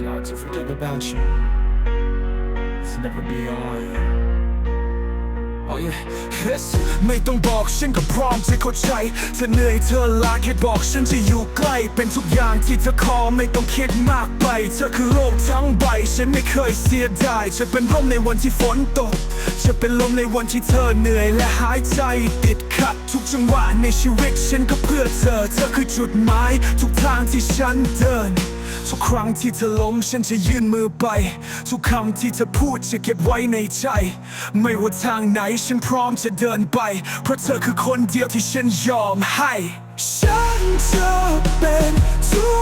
not to forget about you. It's never be on. Oh yeah ไม่ต้องบอกฉันก็พร้อมจะเข้าใจเธอเหนื่อยเธอลาแค่บอกฉันจะอยู่ใกล้ เป็นทุกอย่างที่เธอขอไม่ต้องคิดมากไป เธอคือโลกทั้งใบ ฉันไม่เคยเสียดายจะเป็นร่มในวันที่ฝนตกจะเป็นลมในวันที่เธอเหนื่อยและหายใจติดขัด ทุกจังหวะในชีวิตฉันก็เพื่อเธอ เธอคือจุดหมายทุกทางที่ฉันเดิน ทุกครั้งที่เธอล้มฉันจะยื่นมือไป ทุกคำที่เธอพูดจะเก็บไว้ในใจ ไม่ว่าทางไหนฉันพร้อมจะเดินไป เพราะเธอคือคนเดียวที่ฉันยอมให้ ฉันจะเป็นทุก